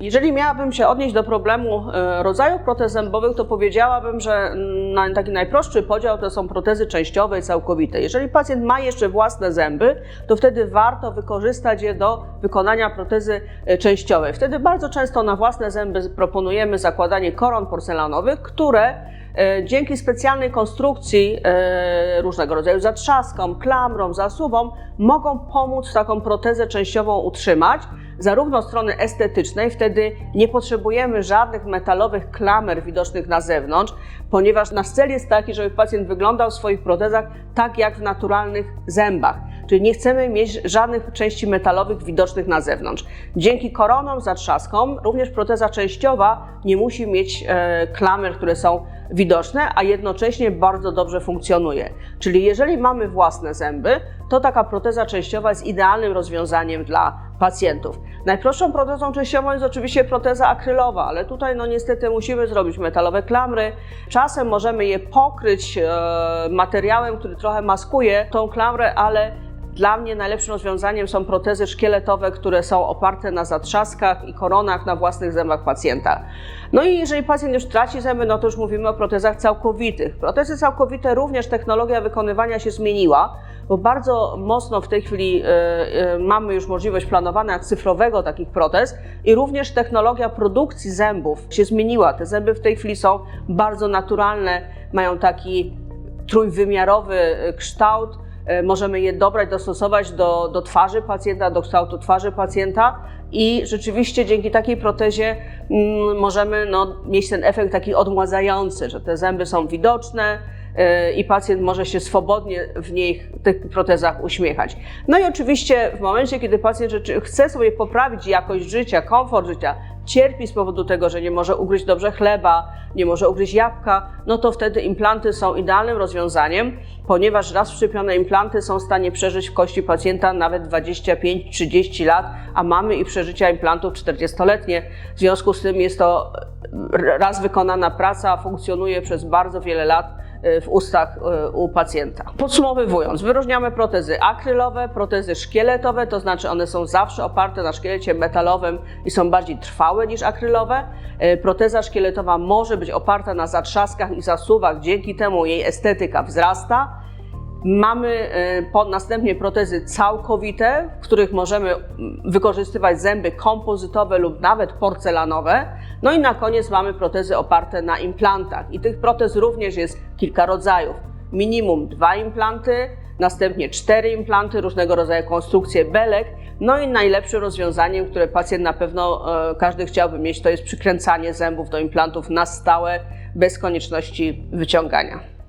Jeżeli miałabym się odnieść do problemu e, rodzaju protez zębowych, to powiedziałabym, że taki najprostszy podział to są protezy częściowe i całkowite. Jeżeli pacjent ma jeszcze własne zęby, to wtedy warto wykorzystać je do wykonania protezy e, częściowej. Wtedy bardzo często na własne zęby proponujemy zakładanie koron porcelanowych, które e, dzięki specjalnej konstrukcji różnego rodzaju zatrzaskom, klamrom, zasuwom mogą pomóc taką protezę częściową utrzymać zarówno strony estetycznej, wtedy nie potrzebujemy żadnych metalowych klamer widocznych na zewnątrz, ponieważ nasz cel jest taki, żeby pacjent wyglądał w swoich protezach tak jak w naturalnych zębach. Czyli nie chcemy mieć żadnych części metalowych widocznych na zewnątrz. Dzięki koronom, zatrzaskom, również proteza częściowa nie musi mieć e, klamer, które są widoczne, a jednocześnie bardzo dobrze funkcjonuje. Czyli jeżeli mamy własne zęby, to taka proteza częściowa jest idealnym rozwiązaniem dla pacjentów. Najprostszą protezą częściową jest oczywiście proteza akrylowa, ale tutaj no niestety musimy zrobić metalowe klamry. Czasem możemy je pokryć e, materiałem, który trochę maskuje tą klamrę, ale dla mnie najlepszym rozwiązaniem są protezy szkieletowe, które są oparte na zatrzaskach i koronach na własnych zębach pacjenta. No i jeżeli pacjent już traci zęby, no to już mówimy o protezach całkowitych. Protezy całkowite również technologia wykonywania się zmieniła, bo bardzo mocno w tej chwili e, e, mamy już możliwość planowania cyfrowego takich protez i również technologia produkcji zębów się zmieniła. Te zęby w tej chwili są bardzo naturalne, mają taki trójwymiarowy e, kształt. E, Możemy je dobrać, dostosować do, do twarzy pacjenta, do kształtu twarzy pacjenta i rzeczywiście dzięki takiej protezie mm, możemy no, mieć ten efekt taki odmładzający, że te zęby są widoczne e, i pacjent może się swobodnie w nich, w tych protezach uśmiechać. No i oczywiście w momencie, kiedy pacjent chce sobie poprawić jakość życia, komfort życia, cierpi z powodu tego, że nie może ugryźć dobrze chleba, nie może ugryźć jabłka, no to wtedy implanty są idealnym rozwiązaniem, ponieważ raz wszczepione implanty są w stanie przeżyć w kości pacjenta nawet 25-30 lat, a mamy i przeżycia implantów 40-letnie. W związku z tym jest to raz wykonana praca, funkcjonuje przez bardzo wiele lat w ustach e, u pacjenta. Podsumowując, wyróżniamy protezy akrylowe, protezy szkieletowe, to znaczy one są zawsze oparte na szkielecie metalowym i są bardziej trwałe niż akrylowe. E, Proteza szkieletowa może być oparta na zatrzaskach i zasuwach, dzięki temu jej estetyka wzrasta. Mamy po, następnie protezy całkowite, w których możemy wykorzystywać zęby kompozytowe lub nawet porcelanowe. No i na koniec mamy protezy oparte na implantach. I tych protez również jest kilka rodzajów. Minimum dwa implanty, następnie cztery implanty, różnego rodzaju konstrukcje belek. No i najlepszym rozwiązaniem, które pacjent na pewno e, każdy chciałby mieć, to jest przykręcanie zębów do implantów na stałe, bez konieczności wyciągania.